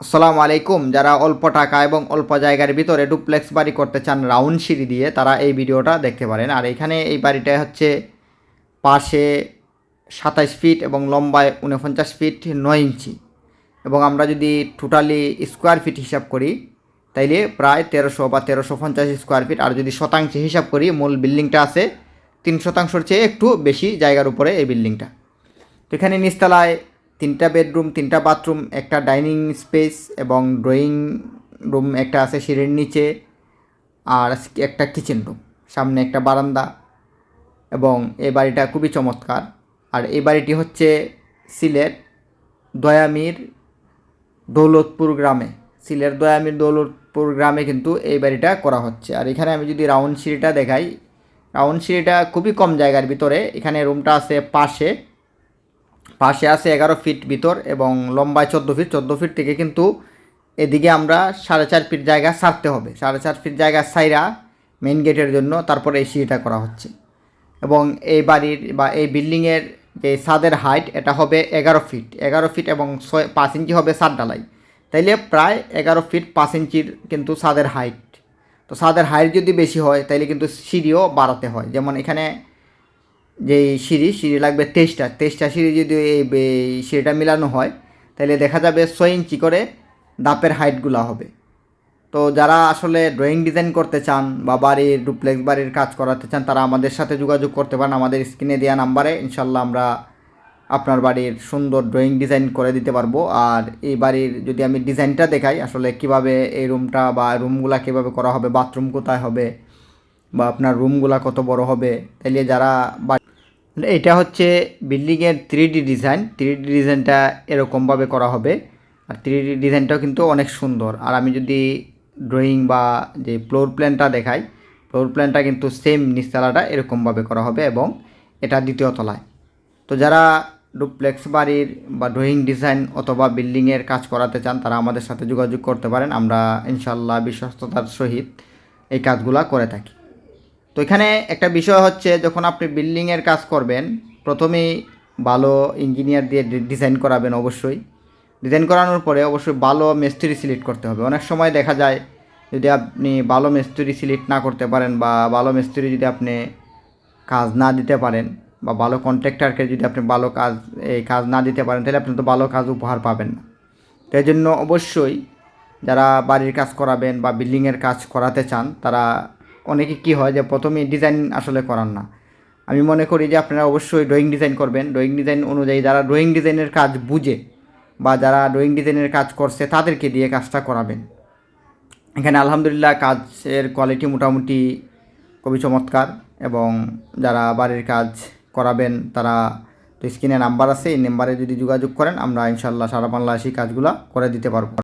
আসসালামু আলাইকুম। যারা অল্প টাকা এবং অল্প জায়গার ভিতরে ডুপ্লেক্স বাড়ি করতে চান রাউন্ড সিঁড়ি দিয়ে, তারা এই ভিডিওটা দেখতে পারেন। আর এখানে এই বাড়িটা হচ্ছে পাশে সাতাইশ ফিট এবং লম্বায় উনপঞ্চাশ ফিট নয় ইঞ্চি। এবং আমরা যদি টোটালি স্কোয়ার ফিট হিসাব করি, তাইলে প্রায় তেরোশো বা তেরোশো পঞ্চাশ স্কোয়ার ফিট। আর যদি শতাংশে হিসাব করি, মূল বিল্ডিংটা আছে তিন শতাংশর চেয়ে একটু বেশি জায়গার উপরে এই বিল্ডিংটা। তো এখানে নিচতলায় তিনটা বেডরুম, তিনটা বাথরুম, একটা ডাইনিং স্পেস এবং ড্রয়িং রুম একটা আছে সিঁড়ির নিচে আর একটা কিচেন রুম, সামনে একটা বারান্দা এবং এই বাড়িটা খুবই চমৎকার। আর এই বাড়িটি হচ্ছে সিলেট দয়ামির দৌলতপুর গ্রামে। সিলেট দয়ামির দৌলতপুর গ্রামে কিন্তু এই বাড়িটা করা হচ্ছে। আর এখানে আমি যদি রাউন্ড সিঁড়িটা দেখাই, রাউন্ড সিঁড়িটা খুবই কম জায়গার ভিতরে। এখানে রুমটা আছে পাশে। পাশে আছে এগারো ফিট ভিতর এবং লম্বায় চোদ্দ ফিট চোদ্দ ফিট থেকে কিন্তু এদিকে আমরা সাড়ে চার ফিট জায়গা ছাড়তে হবে। সাড়ে চার ফিট জায়গা সাইরা মেন গেটের জন্য তারপরে এই সিঁড়িটা করা হচ্ছে। এবং এই বাড়ির বা এই বিল্ডিংয়ের যে ছাদের হাইট এটা হবে এগারো ফিট। এগারো ফিট এবং ছয়, পাঁচ ইঞ্চি হবে ছাদ ডালাই তাইলে প্রায় এগারো ফিট পাঁচ ইঞ্চির কিন্তু ছাদের হাইট তো ছাদের হাইট যদি বেশি হয়, তাইলে কিন্তু সিঁড়িও বাড়াতে হয়। যেমন এখানে যে সিঁড়ি সিঁড়ি লাগবে তেইশটা। তেইশটা সিঁড়ি যদি এই সিঁড়িটা মিলানো হয়, তাহলে দেখা যাবে ছয় ইঞ্চি করে দাপের হাইটগুলো হবে। তো যারা আসলে ড্রয়িং ডিজাইন করতে চান বা বাড়ির ডুপ্লেক্স বাড়ির কাজ করাতে চান, তারা আমাদের সাথে যোগাযোগ করতে পারেন। আমাদের স্ক্রিনে দেওয়া নাম্বারে ইনশাল্লাহ আমরা আপনার বাড়ির সুন্দর ড্রয়িং ডিজাইন করে দিতে পারব। আর এই বাড়ির যদি আমি ডিজাইনটা দেখাই, আসলে কীভাবে এই রুমটা বা রুমগুলা কীভাবে করা হবে বাথরুম কোথায় হবে বা আপনার রুমগুলা কত বড় হবে তাইলে যারা এটা হচ্ছে বিল্ডিংয়ের three D design three D ডিজাইনটা এরকমভাবে করা হবে। আর থ্রি ডি ডিজাইনটাও কিন্তু অনেক সুন্দর। আর আমি যদি ড্রয়িং বা যে ফ্লোর প্ল্যানটা দেখাই ফ্লোর প্ল্যানটা কিন্তু সেম নিচতলাটা এরকমভাবে করা হবে এবং এটা দ্বিতীয় তলায়। তো যারা ডুপ্লেক্স বাড়ির বা ড্রয়িং ডিজাইন অথবা বিল্ডিংয়ের কাজ করাতে চান, তারা আমাদের সাথে যোগাযোগ করতে পারেন। আমরা ইনশাল্লাহ বিশ্বস্ততার সহিত এই কাজগুলা করে থাকি। তো এখানে একটা বিষয় হচ্ছে, যখন আপনি বিল্ডিংয়ের কাজ করবেন, প্রথমেই ভালো ইঞ্জিনিয়ার দিয়ে ডিজাইন করাবেন অবশ্যই। ডিজাইন করানোর পরে অবশ্যই ভালো মিস্ত্রি সিলেক্ট করতে হবে। অনেক সময় দেখা যায়, যদি আপনি ভালো মিস্ত্রি সিলেক্ট না করতে পারেন বা ভালো মিস্ত্রি যদি আপনি কাজ না দিতে পারেন বা ভালো কন্ট্রাক্টরকে যদি আপনি ভালো কাজ, এই কাজ না দিতে পারেন, তাহলে আপনি তো ভালো কাজ উপহার পাবেন না। তো এই জন্য অবশ্যই যারা বাড়ির কাজ করাবেন বা বিল্ডিংয়ের কাজ করাতে চান, তারা অনেকে কি হয় যে প্রথমে ডিজাইন আসলে করান না। আমি মনে করি যে আপনারা অবশ্যই ড্রয়িং ডিজাইন করবেন। ড্রয়িং ডিজাইন অনুযায়ী যারা ড্রয়িং ডিজাইনের কাজ বুঝে বা যারা ড্রয়িং ডিজাইনের কাজ করছে, তাদেরকে দিয়ে কাজটা করাবেন। এখানে আলহামদুলিল্লাহ কাজের কোয়ালিটি মোটামুটি খুবই চমৎকার এবং যারা বাড়ির কাজ করাবেন, তারা তো স্ক্রিনে নাম্বার আছে, এই নাম্বারে যদি যোগাযোগ করেন, আমরা ইনশাল্লাহ সারা বাংলা সেই কাজগুলো করে দিতে পারব।